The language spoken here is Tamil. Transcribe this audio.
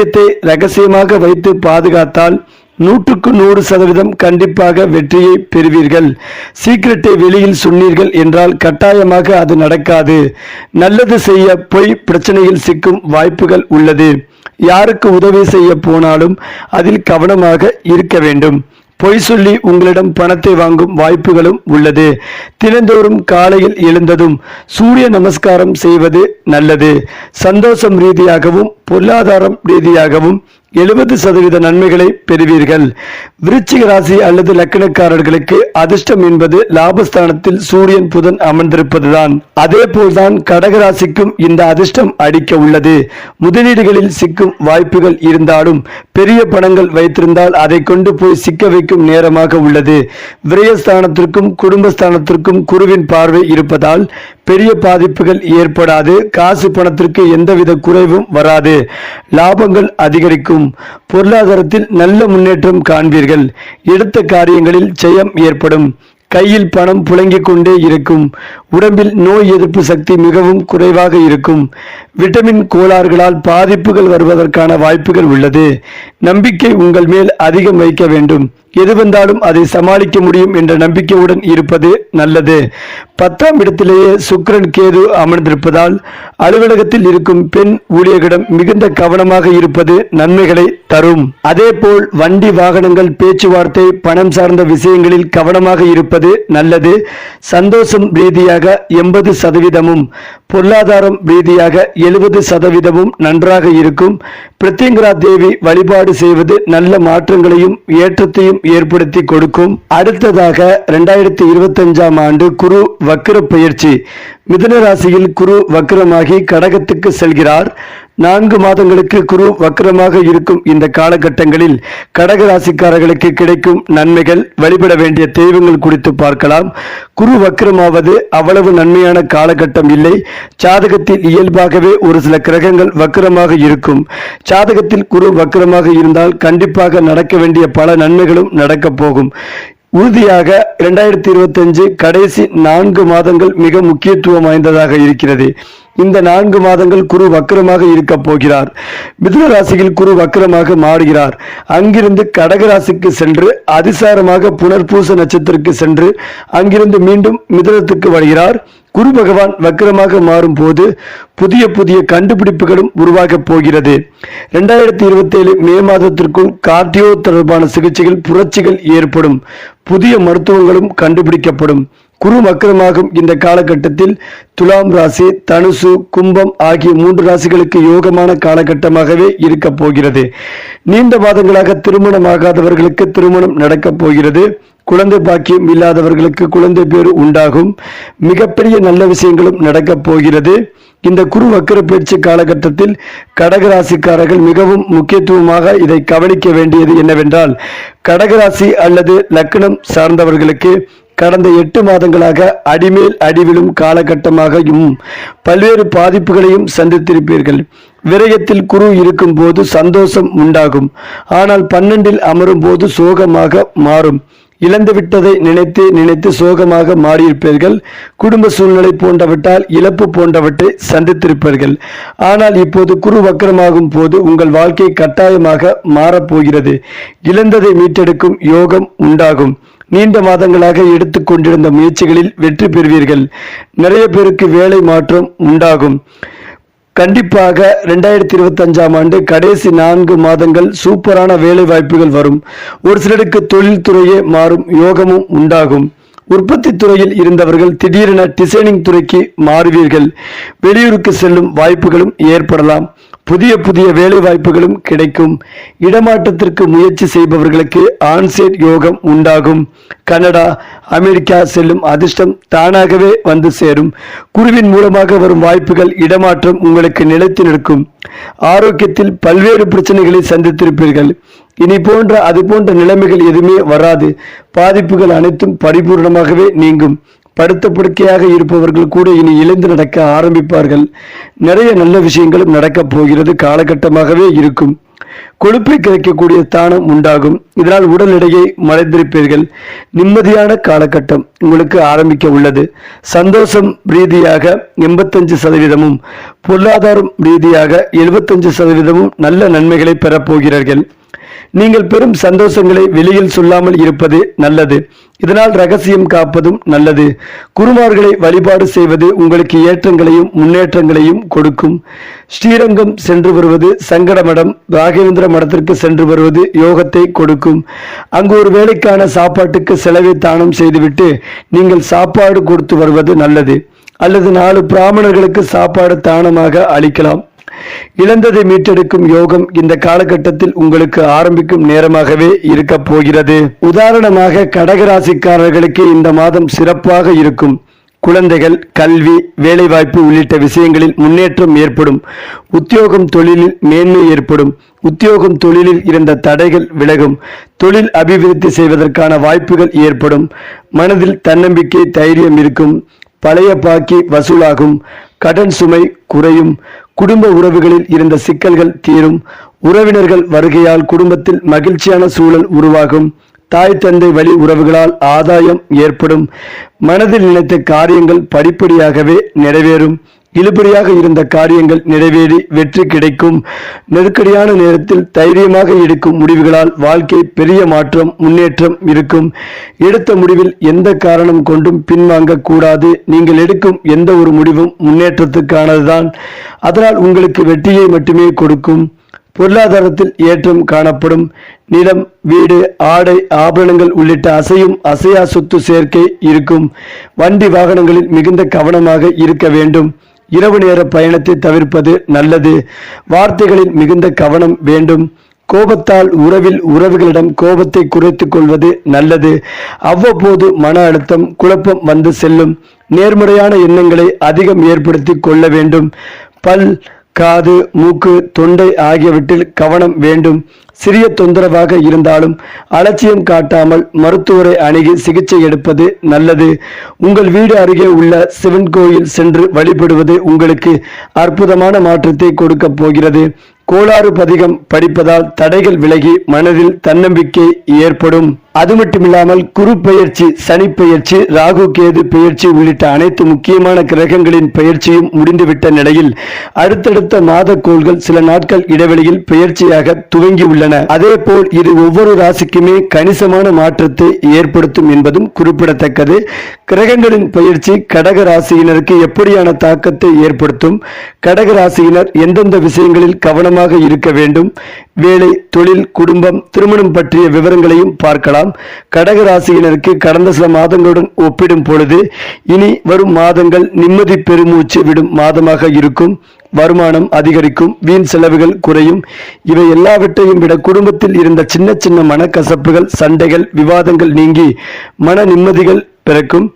விஷயத்தை ரகசியமாக வைத்து பாதுகாத்தால் நூற்றுக்கு நூறு சதவீதம் கண்டிப்பாக வெற்றியை பெறுவீர்கள். சீக்கிரட்டை வெளியில் சொன்னீர்கள் என்றால் கட்டாயமாக அது நடக்காது. நல்லது செய்ய பொய் பிரச்சனையில் சிக்கும் வாய்ப்புகள் உள்ளது. யாருக்கு உதவி செய்ய போனாலும் அதில் கவனமாக இருக்க வேண்டும். பொய் சொல்லி உங்களிடம் பணத்தை வாங்கும் வாய்ப்புகளும் உள்ளது. தினந்தோறும் காலையில் எழுந்ததும் சூரிய நமஸ்காரம் செய்வது நல்லது. சந்தோஷம் ரீதியாகவும் பொருளாதாரம் ரீதியாகவும் எழுபது சதவீத நன்மைகளை பெறுவீர்கள். விருச்சிக ராசி அல்லது லக்கணக்காரர்களுக்கு அதிர்ஷ்டம் என்பது லாபஸ்தானத்தில் சூரியன் புதன் அமர்ந்திருப்பதுதான். அதே போல்தான் கடகராசிக்கும் இந்த அதிர்ஷ்டம் அடிக்க உள்ளது. முதலீடுகளில் சிக்கும் வாய்ப்புகள் இருந்தாலும் பெரிய பணங்கள் வைத்திருந்தால் அதை கொண்டு போய் சிக்க வைக்கும் நேரமாக உள்ளது. விரயஸ்தானத்திற்கும் குடும்பஸ்தானத்திற்கும் குருவின் பார்வை இருப்பதால் பெரிய பாதிப்புகள் ஏற்படாது. காசு பணத்திற்கு எந்தவித குறைவும் வராது. லாபங்கள் அதிகரிக்கும். பொருளாதாரத்தில் நல்ல முன்னேற்றம் காண்பீர்கள். எடுத்த காரியங்களில் ஜெயம் ஏற்படும். கையில் பணம் புழங்கிக் கொண்டே இருக்கும். உடம்பில் நோய் எதிர்ப்பு சக்தி மிகவும் குறைவாக இருக்கும். விட்டமின் கோளாறுகளால் பாதிப்புகள் வருவதற்கான வாய்ப்புகள் உள்ளது. நம்பிக்கை உங்கள் மேல் அதிகம் வைக்க வேண்டும். எது வந்தாலும் அதை சமாளிக்க முடியும் என்ற நம்பிக்கையுடன் இருப்பது நல்லது. பத்தாம் இடத்திலேயே சுக்கிரன் கேது அமர்ந்திருப்பதால் அலுவலகத்தில் இருக்கும் பெண் ஊழியர்களிடம் மிகுந்த கவனமாக இருப்பது நன்மைகளை தரும். அதேபோல் வண்டி வாகனங்கள் பேச்சுவார்த்தை பணம் சார்ந்த விஷயங்களில் கவனமாக இருப்பது நல்லது. சந்தோஷம் ரீதியாக எண்பது சதவீதமும் பொருளாதாரம் ரீதியாக எழுபது சதவீதமும் நன்றாக இருக்கும். பிரத்யங்கரா தேவி வழிபாடு செய்வது நல்ல மாற்றங்களையும் ஏற்றத்தையும் ஏற்படுத்தி கொடுக்கும். அடுத்ததாக இரண்டாயிரத்தி இருபத்தஞ்சாம் ஆண்டு குரு வக்கிர பயிற்சி. மிதுன ராசியில் குரு வக்கிரமாகி கடகத்துக்கு செல்கிறார். நான்கு மாதங்களுக்கு குரு வக்கிரமாக இருக்கும் இந்த காலகட்டங்களில் கடக ராசிக்காரர்களுக்கு கிடைக்கும் நன்மைகள் வழிபட வேண்டிய தெய்வங்கள் குறித்து பார்க்கலாம். குரு வக்கிரமாவது அவ்வளவு நன்மையான காலகட்டம் இல்லை. ஜாதகத்தில் இயல்பாகவே ஒரு சில கிரகங்கள் வக்கிரமாக இருக்கும். ஜாதகத்தில் குரு வக்கிரமாக இருந்தால் கண்டிப்பாக நடக்க வேண்டிய பல நன்மைகளும் நடக்கப் போகும். உறுதியாக இரண்டாயிரத்தி இருபத்தஞ்சு கடைசி நான்கு மாதங்கள் மிக முக்கியத்துவம் வாய்ந்ததாக இருக்கிறது. இந்த நான்கு மாதங்கள் குரு வக்கிரமாக இருக்க போகிறார். மிதுன ராசியில் குரு வக்கிரமாக மாறுகிறார். அங்கிருந்து கடக ராசிக்கு சென்று அதிசாரமாக புனர்பூச நட்சத்திரக்கு சென்று அங்கிருந்து மீண்டும் மிதுனத்துக்கு வருகிறார். குரு பகவான் வக்கிரமாக மாறும் போது புதிய புதிய கண்டுபிடிப்புகளும் உருவாகப் போகிறது. இரண்டாயிரத்தி இருபத்தேழு மே மாதத்திற்குள் கார்டியோ தொடர்பான சிகிச்சைகள் புரட்சிகள் ஏற்படும். புதிய மருத்துவங்களும் கண்டுபிடிக்கப்படும். குரு வக்கிரமாகும் இந்த காலகட்டத்தில் துலாம் ராசி தனுசு கும்பம் ஆகிய மூன்று ராசிகளுக்கு யோகமான காலகட்டமாகவே இருக்க போகிறது. நீண்ட மாதங்களாக திருமணமாகாதவர்களுக்கு திருமணம் நடக்கப் போகிறது. குழந்தை பாக்கியம் இல்லாதவர்களுக்கு குழந்தை பேர் உண்டாகும். மிகப்பெரிய நல்ல விஷயங்களும் நடக்கப் போகிறது. இந்த குரு வக்கர பயிற்சி காலகட்டத்தில் கடகராசிக்காரர்கள் மிகவும் முக்கியத்துவமாக இதை கவனிக்க வேண்டியது என்னவென்றால் கடகராசி அல்லது லக்னம் சார்ந்தவர்களுக்கு கடந்த எட்டு மாதங்களாக அடிமேல் அடிவிலும் காலகட்டமாகவும் பல்வேறு பாதிப்புகளையும் சந்தித்திருப்பீர்கள். விரயத்தில் குரு இருக்கும் போது சந்தோஷம் உண்டாகும். ஆனால் பன்னெண்டில் அமரும் போது சோகமாக மாறும். இழந்து விட்டதை நினைத்து நினைத்து சோகமாக மாறியிருப்பீர்கள். குடும்ப சூழ்நிலை போன்றவற்றால் இழப்பு போன்றவற்றை சந்தித்திருப்பீர்கள். ஆனால் இப்போது குரு வக்கரமாகும் போது உங்கள் வாழ்க்கை கட்டாயமாக மாறப்போகிறது. இழந்ததை மீட்டெடுக்கும் யோகம் உண்டாகும். நீண்ட மாதங்களாக எடுத்து கொண்டிருந்த முயற்சிகளில் வெற்றி பெறுவீர்கள். நிறைய பேருக்கு வேலை மாற்றம் உண்டாகும். கண்டிப்பாக ரெண்டாயிரத்தி இருபத்தஞ்சாம் ஆண்டு கடைசி நான்கு மாதங்கள் சூப்பரான வேலை வாய்ப்புகள் வரும். ஒரு சிலருக்கு தொழில்துறையே மாறும் யோகமும் உண்டாகும். உற்பத்தி துறையில் இருந்தவர்கள் திடீரென டிசைனிங் துறைக்கு மாறுவீர்கள். வெளியூருக்கு செல்லும் வாய்ப்புகளும் ஏற்படலாம். புதிய புதிய வேலை வாய்ப்புகளும் கிடைக்கும். இடமாற்றத்திற்கு முயற்சி செய்பவர்களுக்கு ஆன்சைட் யோகம் உண்டாகும். கனடா அமெரிக்கா செல்லும் அதிர்ஷ்டம் தானாகவே வந்து சேரும். குருவின் மூலமாக வரும் வாய்ப்புகள் இடமாற்றம் உங்களுக்கு நிலைத்து நிற்கும். ஆரோக்கியத்தில் பல்வேறு பிரச்சனைகளை சந்தித்திருப்பீர்கள். இனி போன்ற அது போன்ற நிலைமைகள் எதுவுமே வராது. பாதிப்புகள் அனைத்தும் பரிபூர்ணமாகவே நீங்கும். படுத்த படுக்கையாக இருப்பவர்கள் கூட இனி எழுந்து நடக்க ஆரம்பிப்பார்கள். நிறைய நல்ல விஷயங்களும் நடக்கப் போகிறது. காலகட்டமாகவே இருக்கும். கொழுப்பை கிடைக்கக்கூடிய தானம் உண்டாகும். இதனால் உடல் எடையை மறைந்திருப்பீர்கள். நிம்மதியான காலகட்டம் உங்களுக்கு ஆரம்பிக்க உள்ளது. சந்தோஷம் ரீதியாக எண்பத்தஞ்சு சதவீதமும் பொருளாதாரம் ரீதியாக எழுபத்தஞ்சு சதவீதமும் நல்ல நன்மைகளை பெறப்போகிறீர்கள் நீங்கள் பெரும் சந்தோஷங்களை வெளியில் சொல்லாமல் இருப்பது நல்லது. இதனால் ரகசியம் காப்பதும் நல்லது. குருமார்களை வழிபாடு செய்வது உங்களுக்கு ஏற்றங்களையும் முன்னேற்றங்களையும் கொடுக்கும். ஸ்ரீரங்கம் சென்று வருவது சங்கட மடம் ராகவேந்திர மடத்திற்கு சென்று வருவது யோகத்தை கொடுக்கும். அங்கு ஒரு வேலைக்கான சாப்பாட்டுக்கு செலவை தானம் செய்துவிட்டு நீங்கள் சாப்பாடு கொடுத்து வருவது நல்லது. அல்லது நாலு பிராமணர்களுக்கு சாப்பாடு தானமாக அளிக்கலாம். இழந்ததை மீட்டெடுக்கும் யோகம் இந்த காலகட்டத்தில் உங்களுக்கு ஆரம்பிக்கும் நேரமாகவே இருக்க போகிறது. உதாரணமாக கடகராசிக்காரர்களுக்கு இந்த மாதம் சிறப்பாக இருக்கும். குழந்தைகள் கல்வி வேலைவாய்ப்பு உள்ளிட்ட விஷயங்களில் முன்னேற்றம் ஏற்படும். உத்தியோகம் தொழிலில் மேன்மை ஏற்படும். உத்தியோகம் தொழிலில் இருந்த தடைகள் விலகும். தொழில் அபிவிருத்தி செய்வதற்கான வாய்ப்புகள் ஏற்படும். மனதில் தன்னம்பிக்கை தைரியம் இருக்கும். பழைய பாக்கி வசூலாகும். கடன் சுமை குறையும். குடும்ப உறவுகளில் இருந்த சிக்கல்கள் தீரும். உறவினர்கள் வருகையால் குடும்பத்தில் மகிழ்ச்சியான சூழல் உருவாகும். தாய் தந்தை வழி உறவுகளால் ஆதாயம் ஏற்படும். மனதில் நினைத்த காரியங்கள் படிப்படியாகவே நிறைவேறும். இழுபறியாக இருந்த காரியங்கள் நிறைவேறி வெற்றி கிடைக்கும். நெருக்கடியான நேரத்தில் தைரியமாக எடுக்கும் முடிவுகளால் வாழ்க்கை பெரிய மாற்றம் முன்னேற்றம் இருக்கும். எடுத்த முடிவில் எந்த காரணம் கொண்டும் பின்வாங்க கூடாது. நீங்கள் எடுக்கும் எந்த ஒரு முடிவும் முன்னேற்றத்துக்கானதுதான் அதனால் உங்களுக்கு வெற்றியை மட்டுமே கொடுக்கும். பொருளாதாரத்தில் ஏற்றம் காணப்படும். நிலம் வீடு ஆடை ஆபரணங்கள் உள்ளிட்ட அசையும் அசையா சொத்து சேர்க்கை இருக்கும். வண்டி வாகனங்களில் மிகுந்த கவனமாக இருக்க வேண்டும். இரவு நேர பயணத்தை தவிர்ப்பது நல்லது. வார்த்தைகளில் மிகுந்த கவனம் வேண்டும். கோபத்தால் உறவில் உறவுகளிடம் கோபத்தை குறைத்துக் கொள்வது நல்லது. அவ்வப்போது மன அழுத்தம் குழப்பம் வந்து செல்லும். நேர்முறையான எண்ணங்களை அதிகம் ஏற்படுத்தி கொள்ள வேண்டும். பல் காது மூக்கு தொண்டை ஆகியவற்றில் கவனம் வேண்டும். சிறிய தொந்தரவாக இருந்தாலும் அலட்சியம் காட்டாமல் மருத்துவரை அணுகி சிகிச்சை எடுப்பது நல்லது. உங்கள் வீடு அருகே உள்ள சிவன் கோயில் சென்று வழிபடுவது உங்களுக்கு அற்புதமான மாற்றத்தை கொடுக்கப் போகிறது. கோளாறு பதிகம் படிப்பதால் தடைகள் விலகி மனதில் தன்னம்பிக்கை ஏற்படும். அது மட்டுமில்லாமல் குரு பெயர்ச்சி சனி பெயர்ச்சி ராகு கேது பெயர்ச்சி உள்ளிட்ட அனைத்து முக்கியமான கிரகங்களின் பெயர்ச்சியும் முடிந்துவிட்ட நிலையில் அடுத்தடுத்த மாத கோள்கள் சில நாட்கள் இடைவெளியில் பெயர்ச்சியாக துவங்கி உள்ளன. அதேபோல் இது ஒவ்வொரு ராசிக்குமே கணிசமான மாற்றத்தை ஏற்படுத்தும் என்பதும் குறிப்பிடத்தக்கது. கிரகங்களின் பயிற்சி கடக ராசியினருக்கு எப்படியான தாக்கத்தை ஏற்படுத்தும்? கடக ராசியினர் எந்தெந்த விஷயங்களில் கவனம் கவனமாக இருக்க வேண்டும். வேலை தொழில் குடும்பம் திருமணம் பற்றிய விவரங்களையும் பார்க்கலாம். கடக ராசியினருக்கு கடந்த சில மாதங்களுடன் ஒப்பிடும் பொழுது இனி வரும் மாதங்கள் நிம்மதி பெருமூச்சு விடும் மாதமாக இருக்கும். வருமானம் அதிகரிக்கும் வீண் செலவுகள் குறையும். இவை எல்லாவற்றையும் விட குடும்பத்தில் இருந்த சின்ன சின்ன மனக்கசப்புகள் சண்டைகள் விவாதங்கள் நீங்கி மன நிம்மதிகள் பிறக்கும்.